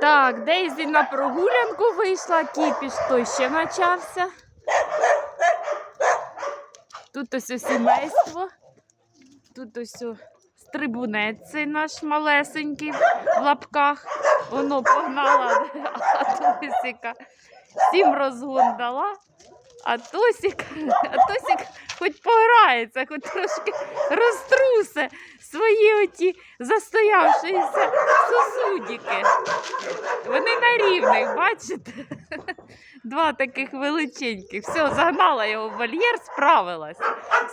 Так, Дейзі на прогулянку вийшла, кіпіш той ще почався. Тут ось сімейство. Тут ось стрибунець цей наш малесенький в лапках. Воно погнала Атосіка. сім розгон дала. А Тосік, а Тосік хоч пограється, хоч трошки розтрусе свої оті застоявшися сусудіки. Вони на рівних, бачите? Два таких величеньких. Все, загнала його в вольєр, справилась.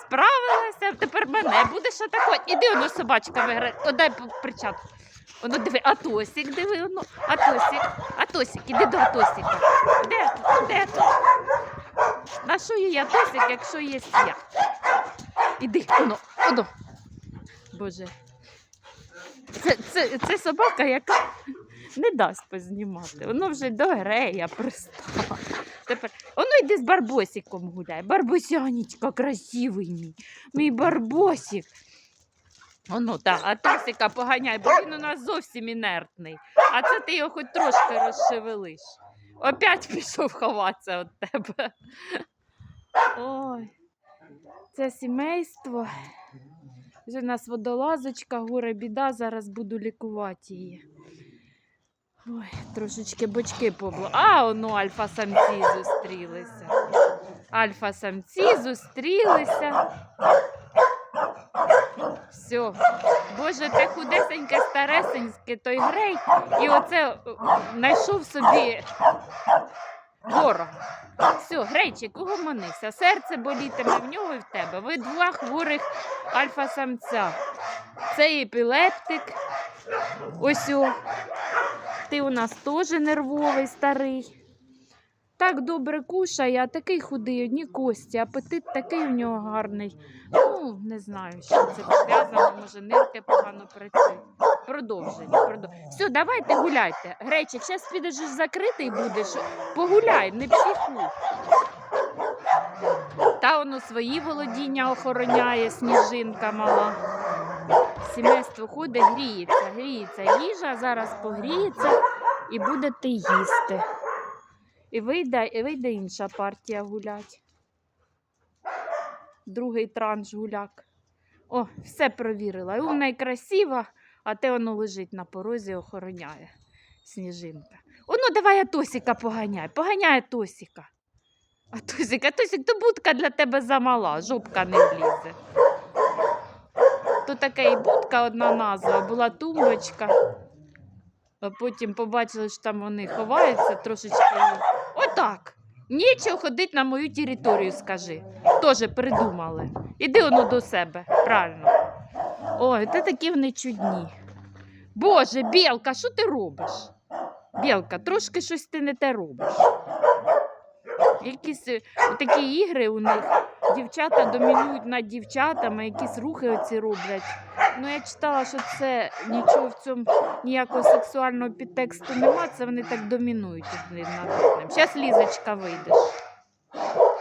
Справилася, тепер мене будеш атакувати. Іди воно собачка виграє. О, дай причатку. Воно диви, Атосік, диви, воно. Атосік, Атосік, іди до Атосіка. Де? Де тут? Що їй Атосік, якщо є я? Іди, воно, воно. Боже. Це, це, це собака, яка не дасть познімати. Воно вже до грея пристало. Тепер воно йде з барбосиком гуляє. Барбосянечка красивий мій. Мій барбосик. Воно, так, а Тосика поганяй, бо він у нас зовсім інертний. А це ти його хоч трошки розшевелиш. Опять пішов ховатися від тебе. Ой, це сімейство. Вже у нас водолазочка, горе біда, зараз буду лікувати її. Ой, трошечки бочки побло. А, воно альфа-самці зустрілися. Альфа-самці зустрілися. Все. Боже, те худесеньке, старесеньке, той грей. І оце знайшов собі ворог. Все, грейчик, угомонися. Серце болітиме в нього і в тебе. Ви два хворих альфа-самця. Це епілептик. Ось о. Ти у нас теж нервовий, старий. Так добре кушає, а такий худий, одні кості, апетит такий у нього гарний. Ну, не знаю, що це пов'язано, може, нирки погано працюють. Продовження. Продов... Все, давайте гуляйте. Гречик, зараз підеш закритий будеш. Погуляй, не психуй. Та воно свої володіння охороняє, сніжинка мала. Сімейство ходить, гріється, гріється їжа, зараз погріється і будете їсти. І вийде, і вийде інша партія гулять. Другий транш гуляк. О, все провірила. І вона і красива, а те воно лежить на порозі, охороняє сніжинка. О, ну давай Атосіка поганяй, поганяй Атосіка. Атосік, Атосік, то будка для тебе замала, жопка не влізе. То така і будка одна назва, була тумбочка. А потім побачили, що там вони ховаються трошечки. Отак. Нічого ходить на мою територію, скажи. Тоже придумали. Іди воно до себе, правильно. Ой, та такі вони чудні. Боже, Білка, що ти робиш? Білка, трошки щось ти не те робиш. Якісь е, такі ігри у них. Дівчата домінують над дівчатами, якісь рухи оці роблять. Ну, я читала, що це нічого в цьому ніякого сексуального підтексту нема, це вони так домінують над одним. Зараз Лізочка вийдеш.